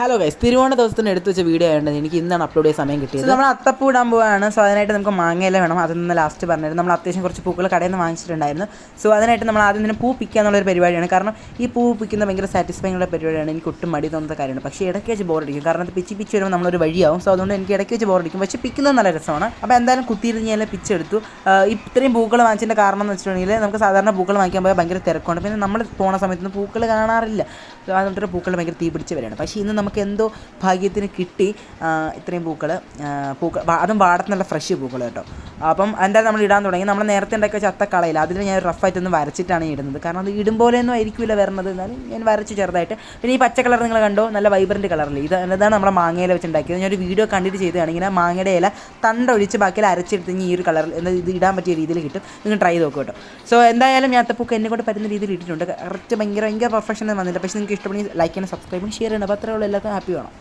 Hello guys തിരുവോണ ദിവസത്തിന് എടുത്തു വെച്ച വീഡിയോ ആയതുകൊണ്ട് എനിക്ക് ഇന്നാണ് അപ്ലോഡ് ചെയ്യാൻ സമയം കിട്ടിയത്. നമ്മൾ അത്തപ്പൂ ഇടാൻ പോവാണ്. സോ അതിനായിട്ട് നമുക്ക് മാങ്ങയില വേണം. അതൊന്ന് ലാസ്റ്റ് പറഞ്ഞിരുന്നു. നമ്മൾ അത്യാവശ്യം കുറച്ച് പൂക്കൾ കടയിൽ നിന്ന് വാങ്ങിച്ചിട്ടുണ്ടായിരുന്നു. സോ അതിനായിട്ട് നമ്മൾ ആദ്യം തന്നെ പൂ പിക്കുക എന്നുള്ളൊരു പരിപാടിയാണ്. കാരണം ഈ പൂ പിക്കുന്ന ഭയങ്കര സാറ്റിസ്ഫൈങ് ഉള്ള പരിപാടിയാണ്. എനിക്ക് ഒട്ടും മടി തോന്നുന്ന കാര്യമാണ്. പക്ഷേ ഇടയ്ക്ക് വെച്ച് ബോറടിക്കും കാരണം അത് പിച്ച് പിച്ച് വരുമ്പോൾ നമ്മളൊരു വഴിയാവും. സോ അതുകൊണ്ട് എനിക്ക് ഇടയ്ക്ക് വെച്ച് ബോറടിക്കും പക്ഷേ പിക്കുന്നത് നല്ല രസമാണ്. അപ്പോൾ എന്തായാലും കുത്തിയിരുന്ന് ഞാൻ പിച്ചെടുത്തു ഇത്രയും പൂക്കൾ വാങ്ങിച്ചതിന്റെ കാരണം എന്ന് വെച്ചിട്ടുണ്ടെങ്കിൽ നമുക്ക് സാധാരണ പൂക്കൾ വാങ്ങിക്കാൻ പോയാൽ ഭയങ്കര തിരക്കുണ്ട്. പിന്നെ നമ്മൾ പോണ സമയത്തൊന്നും പൂക്കൾ കാണാറില്ല. അതുകൊണ്ട് പൂക്കൾ ഭയങ്കര തീ പിടിച്ച് വരികയാണ്. പക്ഷേ ഇന്ന് നമുക്ക് എന്തോ ഭാഗ്യത്തിന് കിട്ടി ആ, ഇത്രയും പൂക്കൾ പൂക്കൾ അതും വാടത്ത് നല്ല ഫ്രഷ് പൂക്കൾ കേട്ടോ. അപ്പം എന്തായാലും നമ്മൾ ഇടാൻ തുടങ്ങി. നമ്മൾ നേരത്തെ ഉണ്ടാക്കിയ വെച്ച അത്ത കളയില്ല അതിൽ ഞാൻ റഫായിട്ടൊന്ന് വരച്ചിട്ടാണ് ഇടുന്നത്. കാരണം അത് ഇടും പോലെയൊന്നും ആയിരിക്കില്ല വരുന്നത് എന്നാലും ഞാൻ വരച്ച് ചെറുതായിട്ട്. പിന്നെ ഈ പച്ച കളർ നിങ്ങൾ കണ്ടോ? നല്ല വൈബ്രന്റ് കളറിൽ. ഇത് ഇതാണ് നമ്മുടെ മാങ്ങയില വെച്ച് ഉണ്ടാക്കിയത് ഞാനൊരു വീഡിയോ കണ്ടിട്ട് ചെയ്തതാണെങ്കിൽ ഇങ്ങനെ മാങ്ങയുടെ ഇല തണ്ട ഒഴിച്ച് ബാക്കിയിൽ അരച്ചെടുത്ത് ഈ ഒരു കളറിൽ എന്നാൽ ഇത് ഇടാൻ പറ്റിയ രീതിയിൽ കിട്ടും. നിങ്ങൾ ട്രൈ നോക്കും കേട്ടോ. സോ എന്തായാലും ഞാൻ അത്തപ്പൂക്ക് എന്നെ കൊണ്ട് പറ്റുന്ന രീതിയിൽ ഇട്ടിട്ടുണ്ട്. കറക്റ്റ് ഭയങ്കര ഭയങ്കര പെർഫെക്ഷൻ വന്നില്ല. പക്ഷേ നിങ്ങൾക്ക് ഇഷ്ടപ്പെടുന്ന ലൈക്ക് ചെയ്യണം സബ്സ്ക്രൈബ് ചെയ്യണം ഷെയർ ചെയ്യണം അപ്പോൾ അത്രയുള്ള എല്ലാവർക്കും ഹാപ്പി വേണം.